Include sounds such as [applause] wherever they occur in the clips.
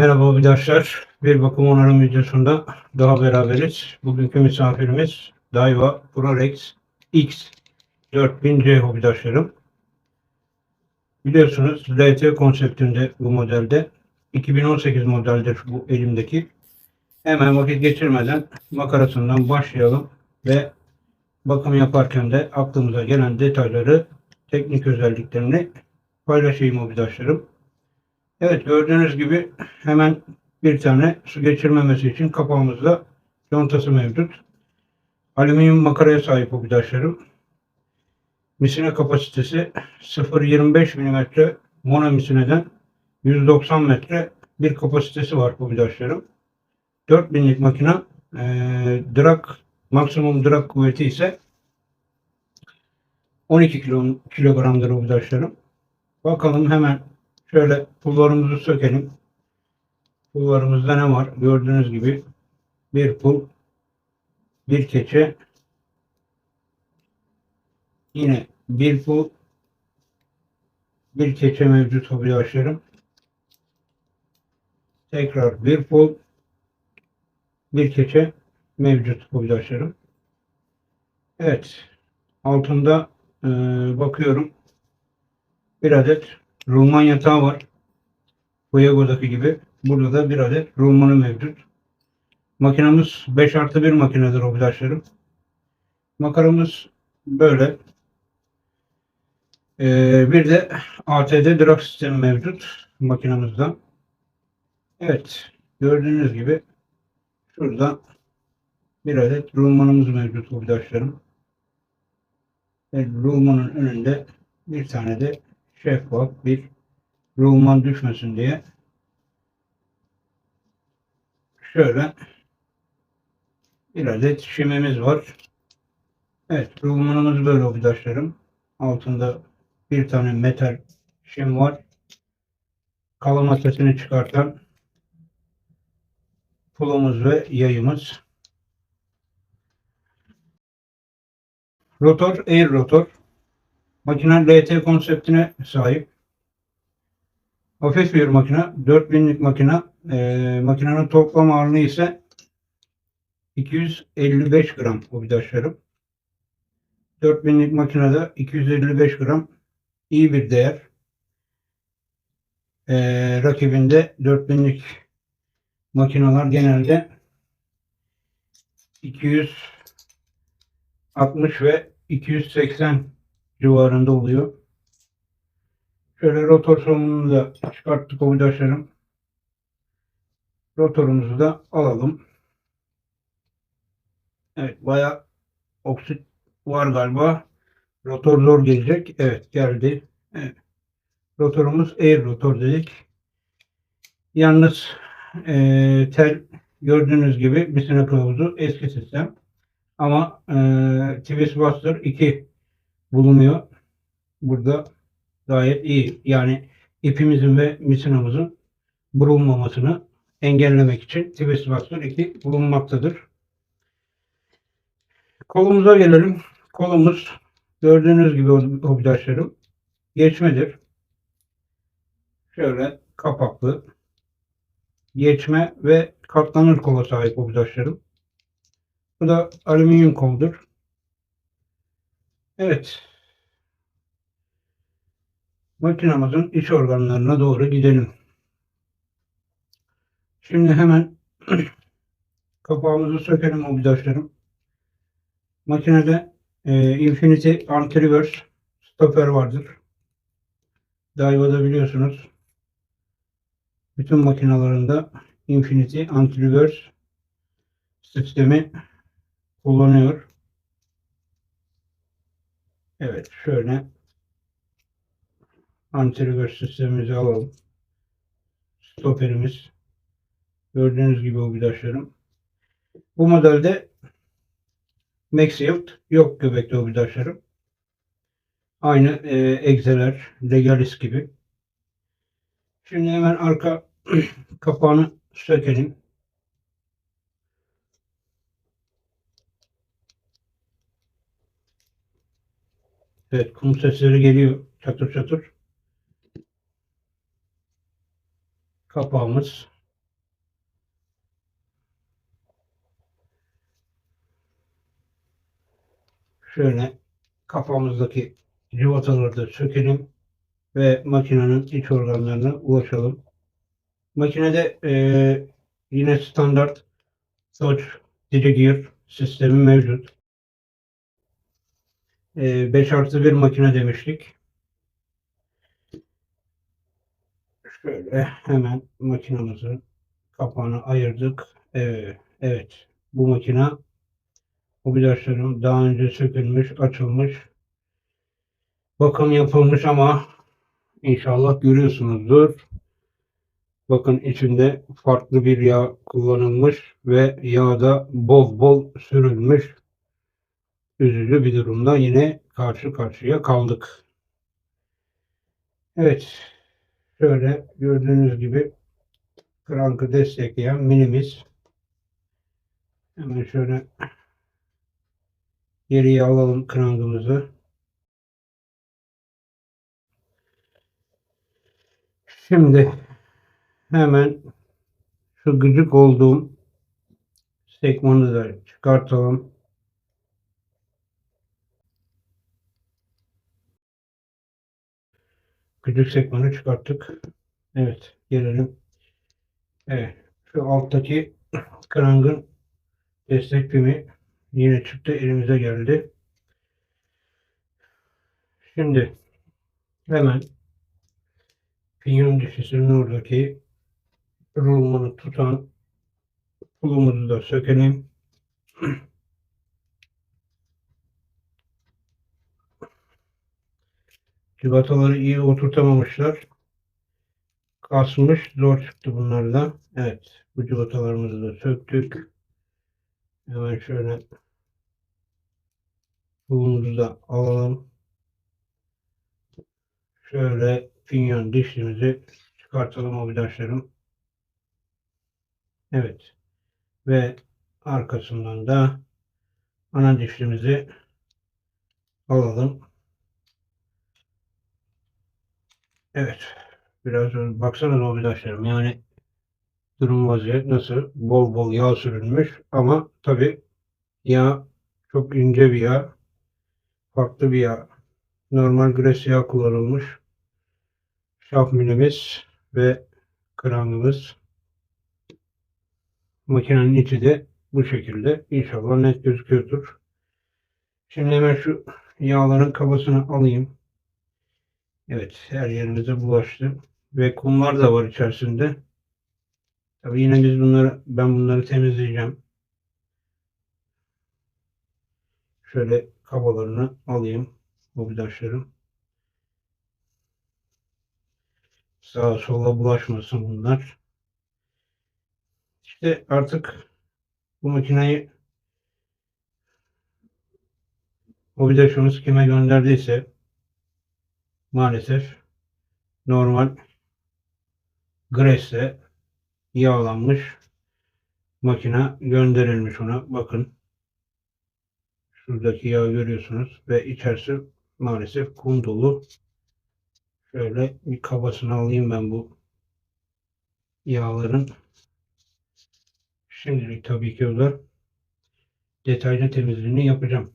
Merhaba arkadaşlar. Bir bakım onarım videosunda daha beraberiz. Bugünkü misafirimiz Daiwa ProRex X 4000C hobidaşlarım. Biliyorsunuz LT konseptinde bu modelde 2018 modeldir bu elimdeki. Hemen vakit geçirmeden makarasından başlayalım ve bakım yaparken de aklımıza gelen detayları, teknik özelliklerini paylaşayım hobidaşlarım. Evet gördüğünüz gibi hemen bir tane su geçirmemesi için kapağımızda contası mevcut. Alüminyum makaraya sahip hobidaşlarım. Misine kapasitesi 0.25 mm mono misineden 190 metre bir kapasitesi var hobidaşlarım. 4000'lik makine eee drag maksimum drag kuvveti ise 12 kilo, kilogramdır hobidaşlarım. Bakalım hemen Şöyle pullarımızı sökelim. Pullarımızda ne var? Gördüğünüz gibi bir pul, bir keçe, yine bir pul, bir keçe mevcut hobidaşlarım. Tekrar bir pul, bir keçe mevcut hobidaşlarım. Evet. Altında e, bakıyorum. Bir adet Rulman yatağı var. Fuego'daki gibi. Burada da bir adet rulmanı mevcut. Makinamız 5 artı 1 makinedir arkadaşlarım. Makaramız böyle. Ee, bir de ATD drag sistemi mevcut makinamızda. Evet. Gördüğünüz gibi şurada bir adet rulmanımız mevcut arkadaşlarım. Ve rulmanın önünde bir tane de şeffaf bir rulman düşmesin diye şöyle bir adet şimemiz var. Evet rulmanımız böyle arkadaşlarım. Altında bir tane metal şim var. Kalama sesini çıkartan pulumuz ve yayımız. Rotor, air rotor. Makine LT konseptine sahip. Hafif bir makine. 4000'lik makine. E, makinenin toplam ağırlığı ise 255 gram obidaşlarım. 4000'lik makinede 255 gram iyi bir değer. E, rakibinde 4000'lik makineler genelde 260 ve 280 civarında oluyor. Şöyle rotor sonunu da çıkarttık arkadaşlarım. Rotorumuzu da alalım. Evet baya oksit var galiba. Rotor zor gelecek. Evet geldi. Evet. Rotorumuz air rotor dedik. Yalnız e, tel gördüğünüz gibi bir sene kılavuzu eski sistem. Ama e, Twist Buster 2 bulunuyor. Burada gayet iyi. Yani ipimizin ve misinamızın bulunmamasını engellemek için Twist Buster 2 bulunmaktadır. Kolumuza gelelim. Kolumuz gördüğünüz gibi hobidaşlarım geçmedir. Şöyle kapaklı geçme ve katlanır kola sahip hobidaşlarım. Bu da alüminyum koldur. Evet. Makinamızın iç organlarına doğru gidelim. Şimdi hemen [clears throat] kapağımızı sökelim mobidaşlarım. Makinede e, Infinity Anti-Reverse stopper vardır. Daiwa'da biliyorsunuz. Bütün makinalarında Infinity Anti-Reverse sistemi kullanıyor. Evet şöyle anti sistemimizi alalım. Stoperimiz gördüğünüz gibi o vidaşlarım. Bu modelde Maxield yok göbekli o vidaşlarım. Aynı e, egzeler, Legalis gibi. Şimdi hemen arka [clears throat] kapağını sökelim. Evet kum sesleri geliyor çatır çatır. Kapağımız. Şöyle kafamızdaki cıvataları da sökelim ve makinenin iç organlarına ulaşalım. Makinede e, yine standart Dodge Digigir sistemi mevcut. Eee 5 artı 1 makine demiştik. Şöyle hemen makinamızın kapağını ayırdık. Evet, evet. Bu makina obligasyonun daha önce sökülmüş, açılmış, bakım yapılmış ama inşallah görüyorsunuzdur. Bakın içinde farklı bir yağ kullanılmış ve yağda bol bol sürülmüş. Üzücü bir durumda yine karşı karşıya kaldık. Evet. Şöyle gördüğünüz gibi krankı destekleyen minimiz. Hemen şöyle geriye alalım krankımızı. Şimdi hemen şu gıcık olduğum sekmanı da çıkartalım. Gıcık sekmanı çıkarttık. Evet, gelelim. Evet, şu alttaki krangın destek pimi yine çıktı, elimize geldi. Şimdi hemen pinyon dişisinin oradaki rulmanı tutan pulumuzu da sökelim. Civataları iyi oturtamamışlar. Kasmış. Zor çıktı bunlar da. Evet. Bu civatalarımızı da söktük. Hemen şöyle pulumuzu da alalım. Şöyle pinyon dişimizi çıkartalım arkadaşlarım. Evet. Ve arkasından da ana dişimizi alalım. Evet. Biraz önce baksana arkadaşlarım yani durum vaziyet nasıl? Bol bol yağ sürülmüş ama tabi yağ çok ince bir yağ. Farklı bir yağ. Normal gres yağ kullanılmış. Şaf ve krangımız. Makinenin içi de bu şekilde. İnşallah net gözüküyordur. Şimdi hemen şu yağların kabasını alayım. Evet her yerimize bulaştı. Ve kumlar da var içerisinde. Tabi yine biz bunları ben bunları temizleyeceğim. Şöyle kabalarını alayım. Mobidaşlarım. Sağa sola bulaşmasın bunlar. İşte artık bu makineyi mobidaşımız kime gönderdiyse maalesef normal Gres'e yağlanmış makine gönderilmiş ona. Bakın şuradaki yağı görüyorsunuz ve içerisi maalesef kum dolu. Şöyle bir kabasını alayım ben bu yağların. Şimdilik tabii ki o detaylı temizliğini yapacağım.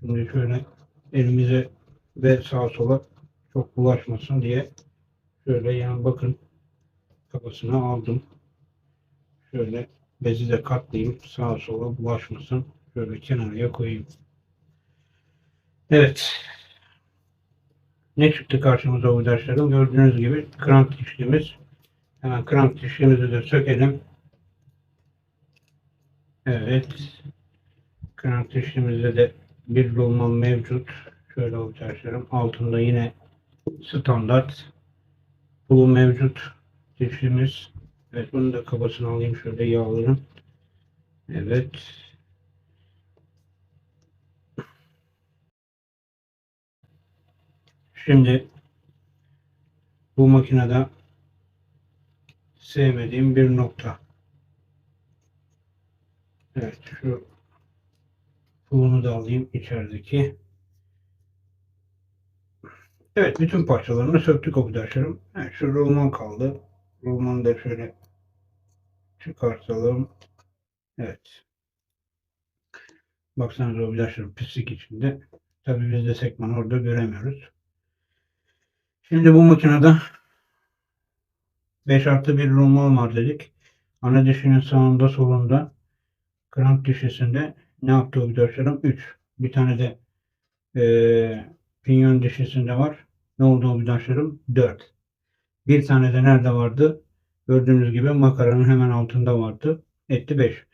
Şimdi şöyle elimize ve sağa sola çok bulaşmasın diye şöyle yani bakın kafasına aldım. Şöyle bezi de katlayayım sağa sola bulaşmasın. Şöyle kenarıya koyayım. Evet. Ne çıktı karşımıza arkadaşlarım? Gördüğünüz gibi krank dişlimiz. Hemen krank dişlimizi de sökelim. Evet. Krank dişlimizde de bir dolman mevcut. Şöyle arkadaşlarım. Altında yine standart pulu mevcut dişlimiz. Evet bunu da kabasını alayım şöyle yağların. Evet. Şimdi bu makinede sevmediğim bir nokta. Evet şu pulunu da alayım içerideki. Evet bütün parçalarını söktük arkadaşlarım. Evet, şu rulman kaldı. Rulmanı da şöyle çıkartalım. Evet. Baksanıza o vidaşların pislik içinde. Tabii biz de sekmanı orada göremiyoruz. Şimdi bu makinede 5 artı bir rulman var dedik. Ana dişinin sağında solunda krank dişisinde ne yaptı o vidaşlarım? 3. Bir tane de eee pinyon dişisinde var. Ne oldu o vidaşlarım? 4. Bir tane de nerede vardı? Gördüğünüz gibi makaranın hemen altında vardı. Etti 5.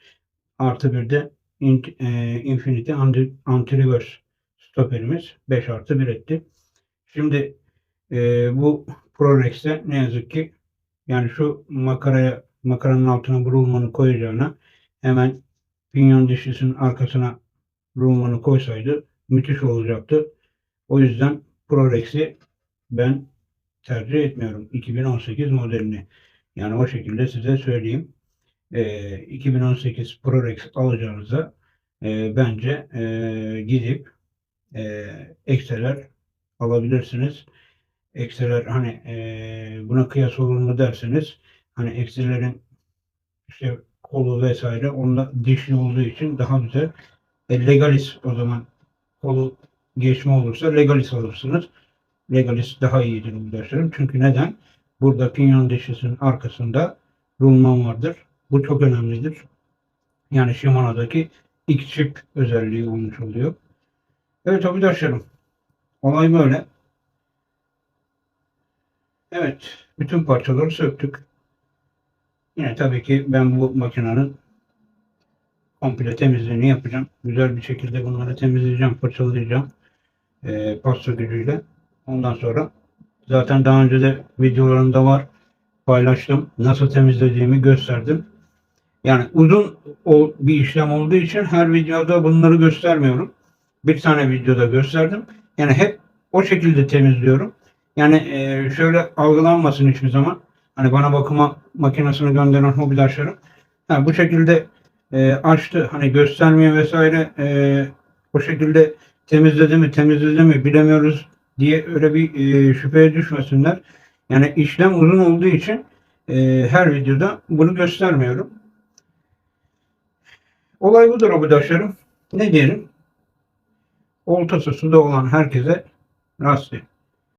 Artı bir de in, e, Infinity anti, anti-reverse stoperimiz 5 artı 1 etti. Şimdi e, bu ProRex'te ne yazık ki yani şu makaraya makaranın altına bu rulmanı koyacağına hemen pinyon dişlisinin arkasına rulmanı koysaydı müthiş olacaktı. O yüzden ProRex'i ben tercih etmiyorum. 2018 modelini. Yani o şekilde size söyleyeyim. Ee, 2018 ProRex alacağınıza e, bence e, gidip e, Exceler alabilirsiniz. Exceler hani e, buna kıyas olur mu derseniz hani Exceler'in işte kolu vesaire onda dişli olduğu için daha güzel. E, Legalis o zaman kolu geçme olursa Legalis alırsınız. Legalis daha iyidir arkadaşlarım. Çünkü neden? Burada pinyon dişisinin arkasında rulman vardır. Bu çok önemlidir. Yani Shimano'daki X chip özelliği olmuş oluyor. Evet arkadaşlarım. Olay böyle. Evet. Bütün parçaları söktük. Yine tabii ki ben bu makinenin komple temizliğini yapacağım. Güzel bir şekilde bunları temizleyeceğim, fırçalayacağım. Ee, pasta gücüyle. Ondan sonra zaten daha önce de videolarımda var. Paylaştım. Nasıl temizlediğimi gösterdim. Yani uzun o bir işlem olduğu için her videoda bunları göstermiyorum. Bir tane videoda gösterdim. Yani hep o şekilde temizliyorum. Yani e, şöyle algılanmasın hiçbir zaman. Hani bana bakıma makinesini gönderen hobidaşlarım. Ha, bu şekilde e, açtı. Hani göstermiyor vesaire. E, o şekilde temizledi mi temizledi mi bilemiyoruz diye öyle bir e, şüpheye düşmesinler. Yani işlem uzun olduğu için e, her videoda bunu göstermiyorum. Olay budur arkadaşlarım. Ne diyelim? Oltası suda olan herkese rast